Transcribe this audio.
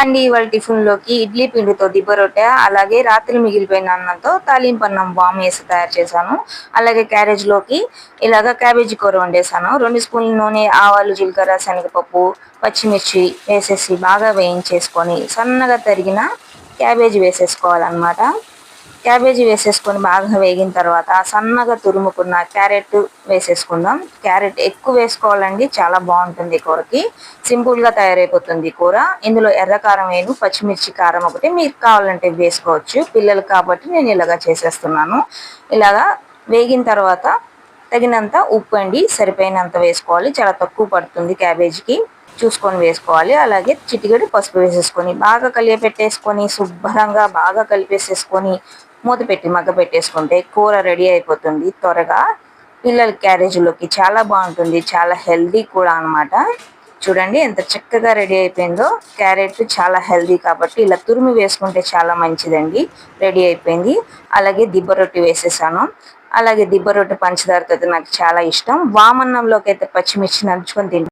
అండి ఇవాళ టిఫిన్లోకి ఇడ్లీ పిండితో దిబ్బ రొట్టె అలాగే రాత్రి మిగిలిపోయిన అన్నంతో తాలింపన్నం బామ్ వేసి తయారు చేశాను. అలాగే క్యారేజ్లోకి ఇలాగ క్యాబేజీ కూర వండేసాను రెండు స్పూన్ల నూనె ఆవాలు జీలకర్ర శనగపప్పు పచ్చిమిర్చి వేసేసి బాగా వేయించేసుకొని సన్నగా తరిగిన క్యాబేజీ వేసేసుకోవాలన్నమాట. క్యాబేజీ వేసేసుకొని బాగా వేగిన తర్వాత సన్నగా తురుముకున్న క్యారెట్ వేసేసుకుందాం. క్యారెట్ ఎక్కువ వేసుకోవాలండి చాలా బాగుంటుంది కూరకి. సింపుల్గా తయారైపోతుంది కూర. ఇందులో ఎర్ర కారం వేను పచ్చిమిర్చి కారం ఒకటి. మీకు కావాలంటే వేసుకోవచ్చు. పిల్లలు కాబట్టి నేను ఇలాగా చేసేస్తున్నాను. ఇలాగా వేగిన తర్వాత తగినంత ఉప్పు అండి సరిపోయినంత వేసుకోవాలి. చాలా తక్కువ పడుతుంది క్యాబేజీకి. చూసుకొని వేసుకోవాలి. అలాగే చిటికెడు పసుపు వేసేసుకొని బాగా కలియపెట్టేసుకొని శుభ్రంగా బాగా కలిపేసేసుకొని మూత పెట్టి మగ్గ పెట్టేసుకుంటే కూర రెడీ అయిపోతుంది. త్వరగా పిల్లల క్యారేజీలోకి చాలా బాగుంటుంది. చాలా హెల్దీ కూడా అనమాట చూడండి ఎంత చక్కగా రెడీ అయిపోయిందో. క్యారెట్ చాలా హెల్దీ కాబట్టి ఇలా తురిమి వేసుకుంటే చాలా మంచిదండి. రెడీ అయిపోయింది. అలాగే దిబ్బ రొట్టి వేసేసాను. అలాగే దిబ్బ రొట్టి పంచదారతో నాకు చాలా ఇష్టం. వామన్నంలోకి అయితే పచ్చిమిర్చి నంచుకొని తింటాను